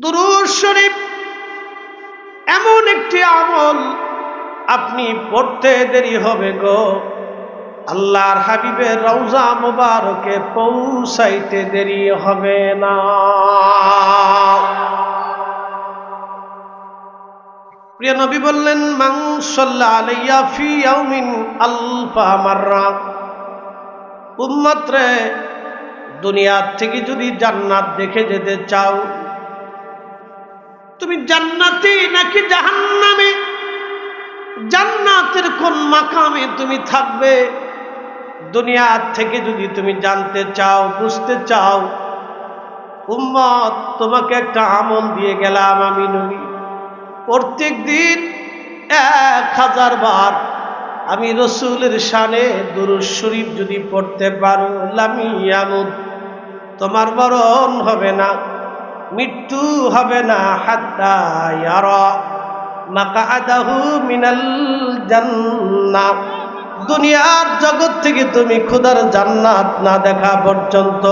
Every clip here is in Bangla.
দুরুদ শরীফ এমন একটি আমল আপনি পড়তে দেরি হবে গো। আল্লাহর হাবিবের রওজা মুবারকে পৌঁছাইতে দেরি হবে না। প্রিয় নবী বললেন মাংসল্লা আলাইয়া ফি ইয়াউমিন আলফা দুনিয়ার থেকে যদি জান্নাত দেখে যেতে চাও তুমি জান্নাতি নাকি জাহান্নামে? জান্নাতের কোন মাকামে তুমি থাকবে? দুনিয়ার থেকে যদি তুমি জানতে চাও, বুঝতে চাও, উম্মত, তোমাকে একটা আমল দিয়ে গেলাম আমি নবী। প্রত্যেক দিন এক হাজার বার আমি রসুলের শানে দুরুজ শরীফ যদি পড়তে পারো লামিয়ামুদ তোমার বরণ হবে না। মৃত্যু হবে না, হাত্তা ইয়ারা মিনাল জান্নাত দুনিয়ার জগৎ থেকে তুমি খুদার জান্নাত না দেখা পর্যন্ত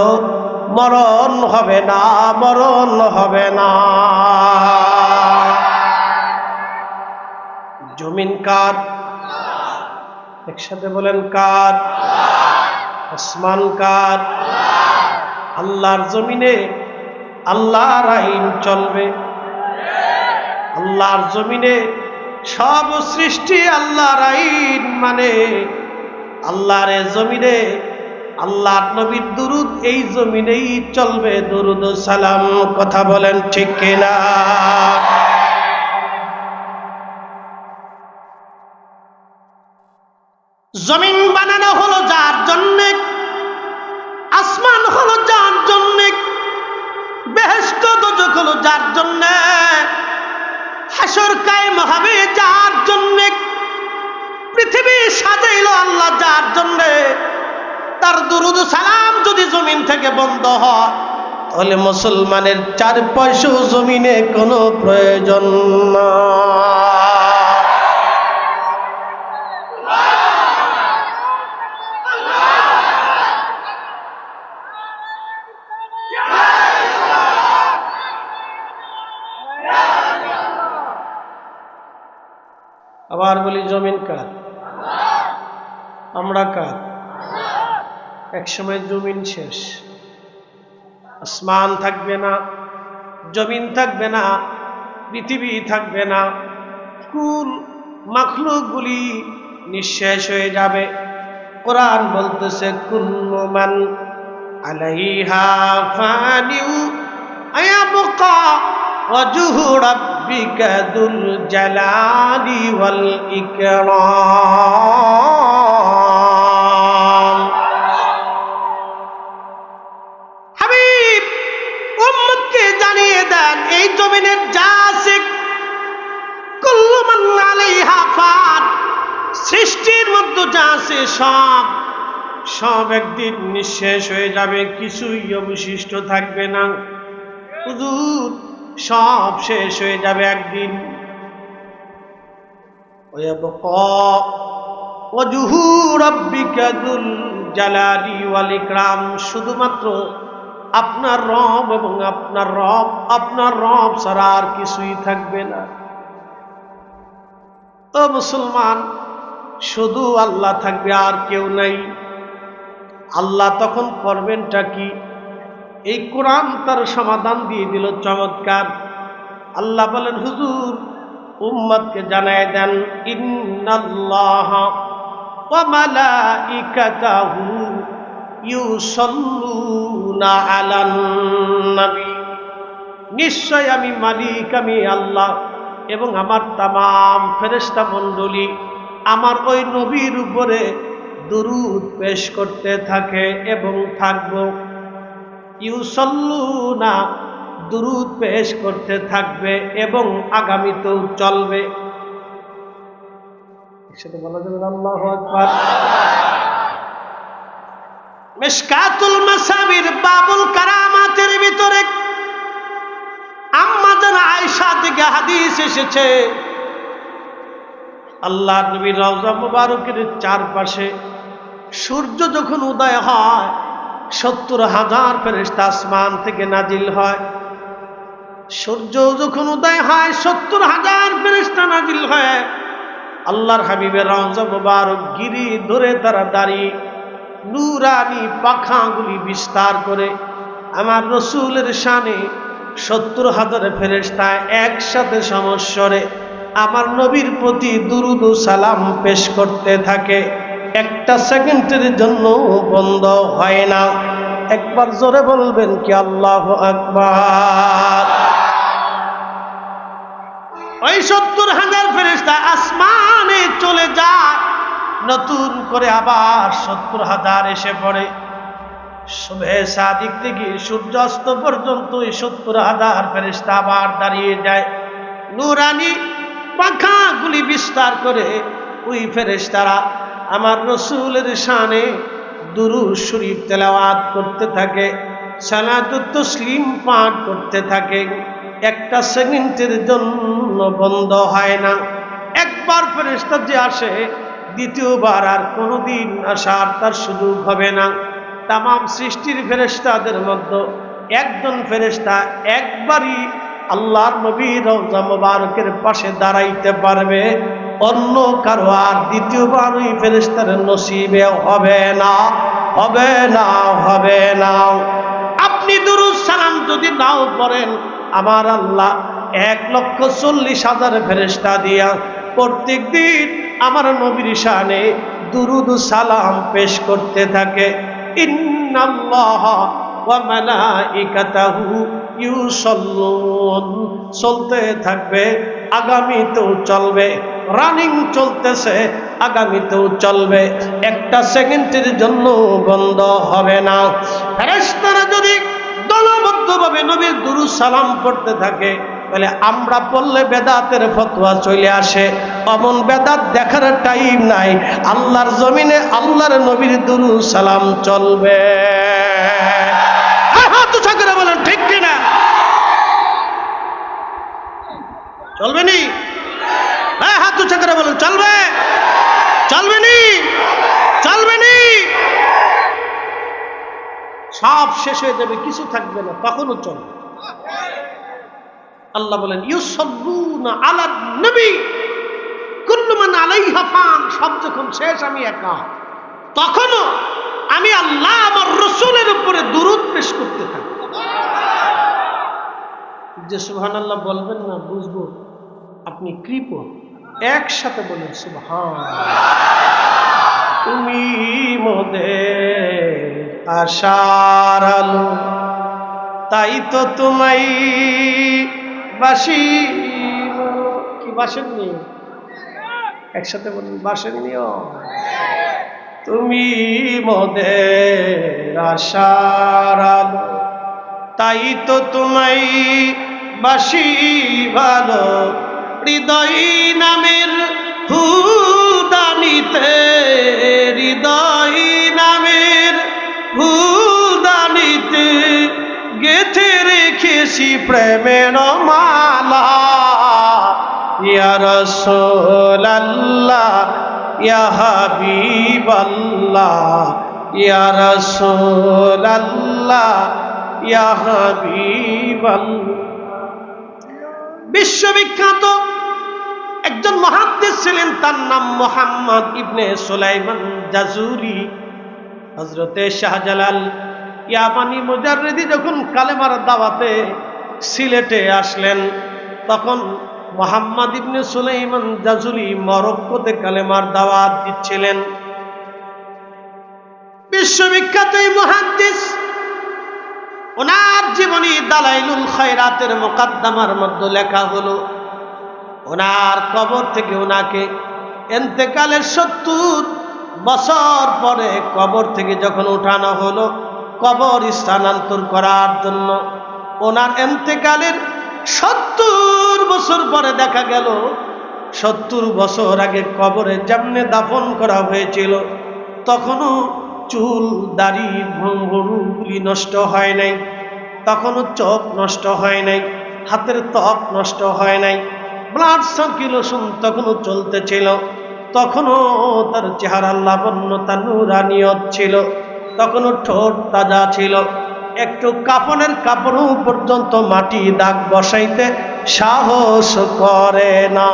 মরণ হবে না, মরণ হবে না। জমিন কার? একসাথে বলেন কার? আসমান কার? আল্লাহর জমিনে আল্লাহর আইন চলবে। আল্লাহর জমিনে সব সৃষ্টি আল্লাহর আইন মানে আল্লাহর জমিনে আল্লাহর নবীর দুরুদ, এই জমিনেই চলবে দুরুদ সালাম। কথা বলেন ঠিক কিনা? জমিন বানানো হলো সাজাইলো আল্লাহ যার জন্যে। তার দুরুদ সালাম যদি জমিন থেকে বন্ধ হয়, তাহলে মুসলমানের চার পয়সা জমিনে কোনো প্রয়োজন আবার বলি, জমিন কার? আমরা কার? একসময় জমিন শেষ। আসমান থাকবে না, জমিন থাকবে না, পৃথিবী থাকবে না। কুল মাখলুকগুলি নিঃশেষ হয়ে যাবে। কোরআন বলতেছে কুল্লুমান আলাইহা দুল জালালি ওয়াল ইকরাম। সৃষ্টির মধ্যে যা আছে সব সব একদিন নিঃশেষ হয়ে যাবে, কিছুই অবশিষ্ট থাকবে না। সব শেষ হয়ে যাবে একদিন। শুধুমাত্র আপনার রব এবং আপনার রব আপনার রব ছাড়া আর কিছুই থাকবে না। ও মুসলমান শুধু আল্লাহ থাকবে আর কেউ নাই। আল্লাহ তখন করবেনটা কি? এই কোরআন তার সমাধান দিয়ে দিল চমৎকার। আল্লাহ বলেন, হুজুর, উম্মতকে জানায় দেন নিশ্চয় আমি মালিক, আমি আল্লাহ এবং আমার তাম ফেরেশতা মণ্ডলী আমার ওই নবীর উপরে দুরুদ পেশ করতে থাকে এবং থাকব। ইউসল্লুনা দুরুদ পেশ করতে থাকবে এবং আগামীতেও চলবে। একসাথে বলা যাবে আল্লাহ আকবার। মেশকাতুল মাসাবির বাবুল কারামাতের ভিতরে আম্মা যেন আয়সা থেকে হাদিস এসেছে। আল্লাহ নবীর রওজা মুবারকের চারপাশে সূর্য যখন উদয় হয়, সত্তর হাজার ফেরেস্তা আসমান থেকে নাজিল হয়। সূর্য যখন উদয় হয়, সত্তর হাজার ফেরেস্তা নাজিল হয়। আল্লাহর হাবিবের রওজা মোবারক গিরি ধরে তারা দাঁড়িয়ে নুরানি পাখাগুলি বিস্তার করে আমার রসুলের শানে সত্তর হাজার ফেরেস্তায় একসাথে সমস্বরে আমার নবীর প্রতি দুরুদ সালাম পেশ করতে থাকে। একটা সেকেন্ডের জন্য বন্ধ হয় না। একবার জোরে বলবেন কি আল্লাহ আকবার। ওই সত্তর হাজার ফেরেস্তা আসমানে চলে যায়। নতুন করে আবার সত্তর হাজার এসে পড়ে। শুভে সাদিক থেকে সূর্যাস্ত পর্যন্ত এই সত্তর হাজার ফেরেস্তা আবার দাঁড়িয়ে যায়। নুরানি পাখাগুলি বিস্তার করে, ওই ফেরেস্তারা আমার রসুলের শানে দুরু শরীফ তেলাওয়াত করতে থাকে সালাদুত তসলিম পাঠ করতে থাকে। একটা সেকেন্ডের জন্য বন্ধ হয় না। একবার ফেরেস্তা যে আসে, দ্বিতীয়বার আর কোনোদিন আসার তার সুযোগ হবে না। তাম সৃষ্টির ফেরেস্তাদের মধ্যে একজন ফেরেস্তা একবারই আল্লাহর নবীর রওজা মোবারকের পাশে দাঁড়াইতে পারবে, অন্য কারও আর দ্বিতীয়বার ওই ফেরেস্তার নসিবে হবে না হবে না হবে না। আপনি দুরুজ সালাম যদি নাও পড়েন, আমার আল্লাহ এক লক্ষ চল্লিশ হাজার ফেরেস্তা দিয়া প্রত্যেক দিন আমার নবীর শানে দুরুদ সালাম পেশ করতে থাকে। ইন্নাল্লাহ ওয়া মালাইকাতাহু ইউসাল্লুন চলতে থাকবে, আগামীতেও চলবে রানিং চলতেছে, আগামীতেও চলবে। একটা সেকেন্ডের জন্য বন্ধ হবে না। ফেরেশতারা যদি দলবদ্ধভাবে নবীর দুরু সালাম করতে থাকে বলে আমরা পড়লে বেদাতের ফতোয়া চলে আসে। অমন বেদাত দেখার টাইম নাই। আল্লাহর জমিনে আল্লাহর নবীর দুরু সালাম চলবে হাত উঁচা করে বলেন ঠিক কিনা চলবে নি? হ্যাঁ হাত উঁচা করে বলেন, চলবে? চলবে নি? চলবে নি? সব শেষ হয়ে যাবে, কিছু থাকবে না, তখনও চলবে। আল্লাহ বলেন, ইউসল্লুনা আলা নবী কুল্লুমান আলাইহা ফান। সব যখন শেষ, আমি একা। তখনও আমি আল্লাহ, আমার রসুলের উপরে দুরুদ পেশ করতে থাকি। যে সুবহান আল্লাহ বলবেন না, বুঝব। আপনি কৃপ। একসাথে বলেন, সুবহান। তুমি মোদের আশার আলো, তাই তো তোমায় বাসি কি বাসেন নি একসাথে বলুন বাসেন নিও তুমি মোদের আশার আলো, তাই তো তোমাই বাসি ভালো। হৃদয় নামের ভূদানিতে, হৃদয় নামের ভূদানিতে গেথে রেখেছি প্রেমের মালা। ইয়া রাসূলাল্লাহ, ইয়া হাবিবাল্লাহ, ইয়া রাসূলাল্লাহ, ইয়া হাবিবাল্লাহ। বিশ্ববিখ্যাত একজন মহাদ্দেশ ছিলেন, তার নাম মোহাম্মদ ইবনে সুলাইমান জাজুরি। হজরতে শাহজালাল ইয়ামানি মুজাররেদি যখন কালেমার দাওয়াতে সিলেটে আসলেন, তখন মোহাম্মদ ইবনে সুলাইমান জাজুরি মরক্কোতে কালেমার দাওয়াত দিচ্ছিলেন। বিশ্ববিখ্যাত এই মহাদ্দেশ, ওনার জীবনী দালাইলুল খয়রাতের মোকাদ্দামার মধ্যে লেখা হলো ওনার কবর থেকে ওনাকে এন্তেকালের সত্তর বছর পরে কবর থেকে যখন উঠানো হলো, কবর স্থানান্তর করার জন্য ওনার এন্তেকালের সত্তর বছর পরে দেখা গেল, সত্তর বছর আগে কবরে যেমনে দাফন করা হয়েছিল, তখনও চুল, দাড়ি ভঙ্গরুগুলি নষ্ট হয় নাই, তখনও চোখ নষ্ট হয় নাই, হাতের ত্বক নষ্ট হয় নাই। ব্লাড সার্কুলেশন তখনও চলতেছিল। তখনও তার চেহারা লাবণ্যতা নুরানিয়ত ছিল। তখনও ঠোঁট তাজা ছিল। একটু কাপনের কাপড়ও পর্যন্ত মাটি দাগ বসাইতে সাহস করে না।